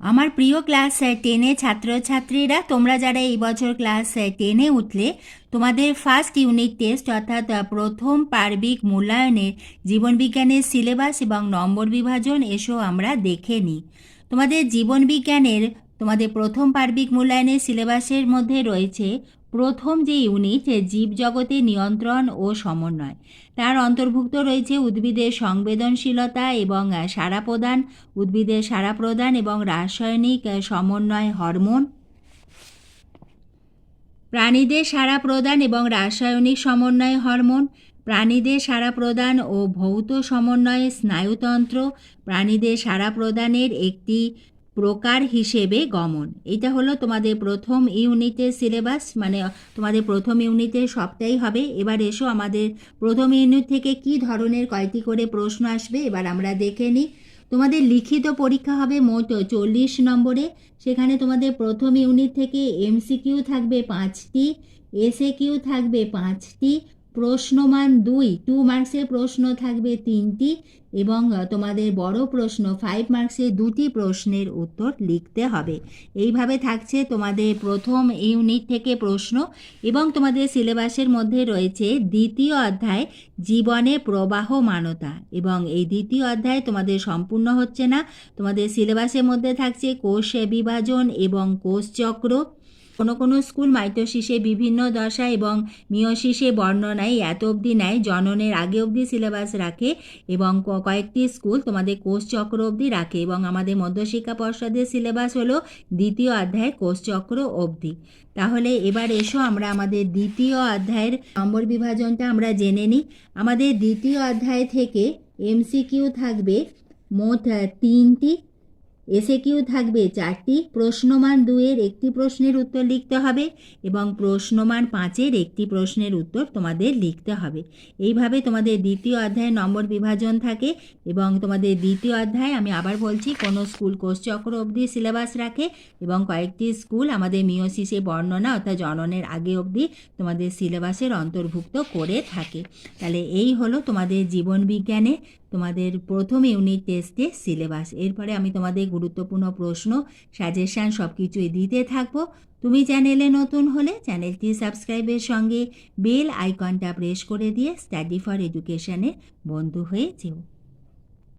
আমার প্রিয় ক্লাস টেনে ছাত্রছাত্রীরা, তোমরা যারা এই বছর ক্লাস টেনে উঠলে, তোমাদের ফার্স্ট ইউনিট টেস্ট অর্থাৎ প্রথম পার্বিক মূল্যায়নে জীবনবিজ্ঞানের সিলেবাস এবং নম্বর বিভাজন, এসো আমরা দেখে নিই তোমাদের জীবনবিজ্ঞানের তোমাদের প্রথম পার্বিক মূল্যায়নের সিলেবাসের মধ্যে রয়েছে প্রথম যে ইউনিট জীবজগতে নিয়ন্ত্রণ ও সমন্বয়। তার অন্তর্ভুক্ত রয়েছে উদ্ভিদের সংবেদনশীলতা এবং সাড়া প্রদান, উদ্ভিদের সাড়া প্রদান এবং রাসায়নিক সমন্বয় হরমোন। প্রাণীদের সারা প্রদান এবং রাসায়নিক সমন্বয় হরমোন। প্রাণীদের সারা প্রদান ও ভৌত সমন্বয়ে স্নায়ুতন্ত্র। প্রাণীদের সারা প্রদানের একটি প্রকার হিসেবে গমন। এটা হলো তোমাদের প্রথম ইউনিটের সিলেবাস মানে তোমাদের প্রথম ইউনিটের সবটাই হবে। এবার এসো আমাদের প্রথম ইউনিট থেকে কি ধরনের কয়টি করে প্রশ্ন আসবে, এবার আমরা দেখে নিই। তোমাদের লিখিত পরীক্ষা হবে মোট চল্লিশ নম্বরে। সেখানে তোমাদের প্রথম ইউনিট থেকে এমসিকিউ থাকবে পাঁচটি এসএ কিউ থাকবে পাঁচটি প্রশ্নমান দুই। টু মার্কসের প্রশ্ন থাকবে তিনটি এবং তোমাদের বড় প্রশ্ন ফাইভ মার্কসে দুটি প্রশ্নের উত্তর লিখতে হবে। এইভাবে থাকছে তোমাদের প্রথম ইউনিট থেকে প্রশ্ন এবং তোমাদের সিলেবাসের মধ্যে রয়েছে দ্বিতীয় অধ্যায় জীবনে প্রবাহমানতা এবং এই দ্বিতীয় অধ্যায় তোমাদের সম্পূর্ণ হচ্ছে না। তোমাদের সিলেবাসের মধ্যে থাকছে কোষ বিভাজন এবং কোষচক্র কোনো কোনো স্কুল মাইটোসিসে বিভিন্ন দশা এবং মিওসিসে বর্ণনায় এত অবধি নেয় জননের আগে অবধি সিলেবাস রাখে এবং কয়েকটি স্কুল তোমাদের কোষচক্র অবধি রাখে এবং আমাদের মধ্যশিক্ষা পর্ষদের সিলেবাস হলো দ্বিতীয় অধ্যায় কোষচক্র অবধি। তাহলে এবার এসো আমরা আমাদের দ্বিতীয় অধ্যায়ের নম্বর বিভাজনটা আমরা জেনে নিই। আমাদের দ্বিতীয় অধ্যায় থেকে এমসিকিউ থাকবে মোট তিনটি এসে কিউ থাকবে চারটি। প্রশ্নমান দুয়ের একটি প্রশ্নের উত্তর লিখতে হবে এবং প্রশ্নমান পাঁচের একটি প্রশ্নের উত্তর তোমাদের লিখতে হবে। এইভাবে তোমাদের দ্বিতীয় অধ্যায়ে নম্বর বিভাজন থাকে এবং তোমাদের দ্বিতীয় অধ্যায় আমি আবার বলছি, কোনো স্কুল কোষচক্র অবধি সিলেবাস রাখে এবং কয়েকটি স্কুল আমাদের মিওসিসে বর্ণনা অর্থাৎ জননের আগে অবধি তোমাদের সিলেবাসের অন্তর্ভুক্ত করে থাকে। তাহলে এই হলো তোমাদের জীবন বিজ্ঞানে তোমাদের প্রথম ইউনিট টেস্টে সিলেবাস এরপরে আমি তোমাদের গুরুত্বপূর্ণ প্রশ্ন সাজেশান সব কিছুই দিতে থাকব। তুমি চ্যানেলে নতুন হলে চ্যানেলটি সাবস্ক্রাইবের সঙ্গে বেল আইকনটা প্রেস করে দিয়ে স্টাডি ফর এডুকেশনের বন্ধু হয়ে যেও।